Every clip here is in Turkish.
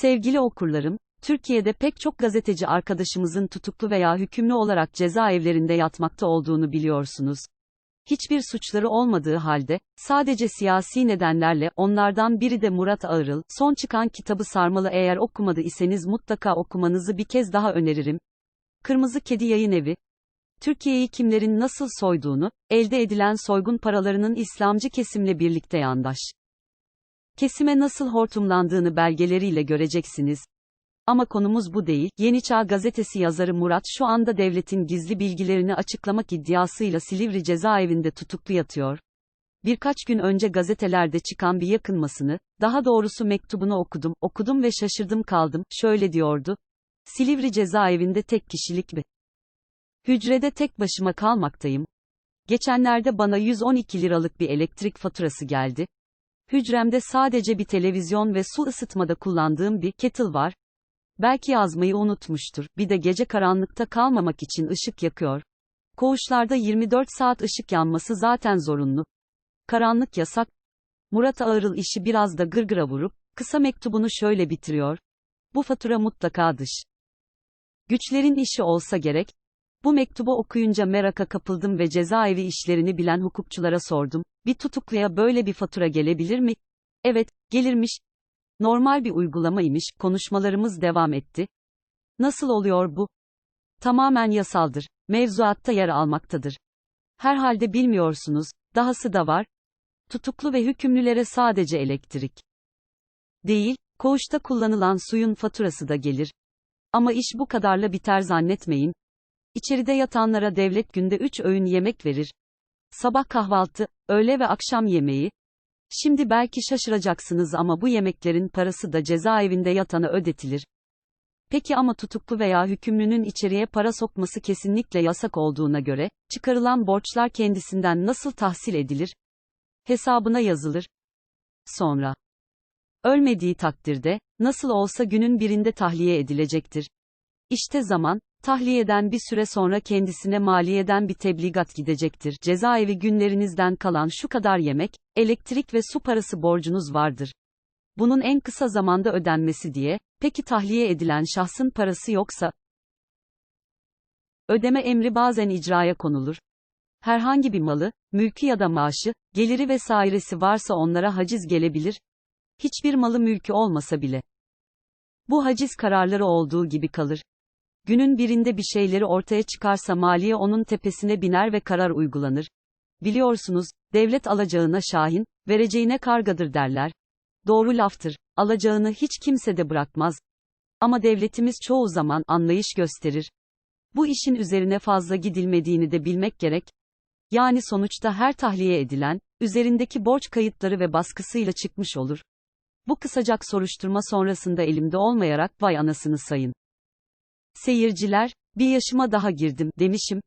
Sevgili okurlarım, Türkiye'de pek çok gazeteci arkadaşımızın tutuklu veya hükümlü olarak cezaevlerinde yatmakta olduğunu biliyorsunuz. Hiçbir suçları olmadığı halde, sadece siyasi nedenlerle, onlardan biri de Murat Ağırıl, son çıkan kitabı Sarmalı eğer okumadı iseniz mutlaka okumanızı bir kez daha öneririm. Kırmızı Kedi Yayın Evi, Türkiye'yi kimlerin nasıl soyduğunu, elde edilen soygun paralarının İslamcı kesimle birlikte yandaş. Kesime nasıl hortumlandığını belgeleriyle göreceksiniz. Ama konumuz bu değil. Yeni Çağ gazetesi yazarı Murat şu anda devletin gizli bilgilerini açıklamak iddiasıyla Silivri cezaevinde tutuklu yatıyor. Birkaç gün önce gazetelerde çıkan bir yakınmasını, daha doğrusu mektubunu okudum, okudum ve şaşırdım kaldım, şöyle diyordu. Silivri cezaevinde tek kişilik mi? Hücrede tek başıma kalmaktayım. Geçenlerde bana 112 liralık bir elektrik faturası geldi. Hücremde sadece bir televizyon ve su ısıtmada kullandığım bir kettle var. Belki yazmayı unutmuştur. Bir de gece karanlıkta kalmamak için ışık yakıyor. Koğuşlarda 24 saat ışık yanması zaten zorunlu. Karanlık yasak. Murat Ağırıl işi biraz da gırgıra vurup, kısa mektubunu şöyle bitiriyor. Bu fatura mutlaka dış. Güçlerin işi olsa gerek. Bu mektubu okuyunca meraka kapıldım ve cezaevi işlerini bilen hukukçulara sordum. Bir tutukluya böyle bir fatura gelebilir mi? Evet, gelirmiş. Normal bir uygulamaymış, konuşmalarımız devam etti. Nasıl oluyor bu? Tamamen yasaldır. Mevzuatta yer almaktadır. Herhalde bilmiyorsunuz, dahası da var. Tutuklu ve hükümlülere sadece elektrik. Değil, koğuşta kullanılan suyun faturası da gelir. Ama iş bu kadarla biter zannetmeyin. İçeride yatanlara devlet günde 3 öğün yemek verir. Sabah kahvaltı, öğle ve akşam yemeği. Şimdi belki şaşıracaksınız ama bu yemeklerin parası da cezaevinde yatana ödetilir. Peki ama tutuklu veya hükümlünün içeriye para sokması kesinlikle yasak olduğuna göre, çıkarılan borçlar kendisinden nasıl tahsil edilir? Hesabına yazılır. Sonra. Ölmediği takdirde, nasıl olsa günün birinde tahliye edilecektir. İşte zaman, tahliyeden bir süre sonra kendisine maliyeden bir tebligat gidecektir. Cezaevi günlerinizden kalan şu kadar yemek, elektrik ve su parası borcunuz vardır. Bunun en kısa zamanda ödenmesi diye, peki tahliye edilen şahsın parası yoksa? Ödeme emri bazen icraya konulur. Herhangi bir malı, mülkü ya da maaşı, geliri vesairesi varsa onlara haciz gelebilir. Hiçbir malı mülkü olmasa bile. Bu haciz kararları olduğu gibi kalır. Günün birinde bir şeyleri ortaya çıkarsa maliye onun tepesine biner ve karar uygulanır. Biliyorsunuz, devlet alacağına şahin, vereceğine kargadır derler. Doğru laftır, alacağını hiç kimse de bırakmaz. Ama devletimiz çoğu zaman anlayış gösterir. Bu işin üzerine fazla gidilmediğini de bilmek gerek. Yani sonuçta her tahliye edilen, üzerindeki borç kayıtları ve baskısıyla çıkmış olur. Bu kısacak soruşturma sonrasında elimde olmayarak vay anasını sayın. Seyirciler, bir yaşıma daha girdim, demişim.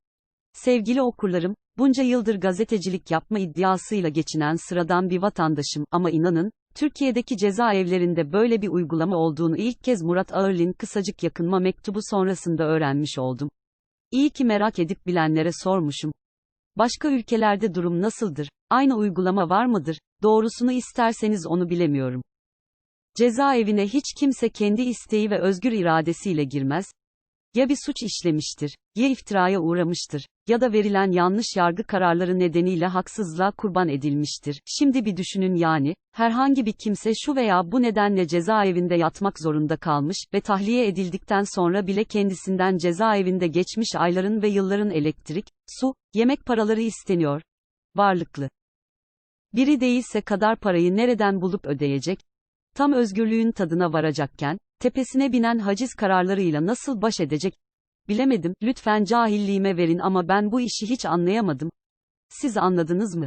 Sevgili okurlarım, bunca yıldır gazetecilik yapma iddiasıyla geçinen sıradan bir vatandaşım ama inanın, Türkiye'deki cezaevlerinde böyle bir uygulama olduğunu ilk kez Murat Ağırlin kısacık yakınma mektubu sonrasında öğrenmiş oldum. İyi ki merak edip bilenlere sormuşum. Başka ülkelerde durum nasıldır? Aynı uygulama var mıdır? Doğrusunu isterseniz onu bilemiyorum. Cezaevine hiç kimse kendi isteği ve özgür iradesiyle girmez, ya bir suç işlemiştir, ya iftiraya uğramıştır, ya da verilen yanlış yargı kararları nedeniyle haksızlığa kurban edilmiştir. Şimdi bir düşünün yani, herhangi bir kimse şu veya bu nedenle cezaevinde yatmak zorunda kalmış ve tahliye edildikten sonra bile kendisinden cezaevinde geçmiş ayların ve yılların elektrik, su, yemek paraları isteniyor. Varlıklı. Biri değilse kadar parayı nereden bulup ödeyecek? Tam özgürlüğün tadına varacakken, tepesine binen haciz kararlarıyla nasıl baş edecek? Bilemedim, lütfen cahilliğime verin ama ben bu işi hiç anlayamadım. Siz anladınız mı?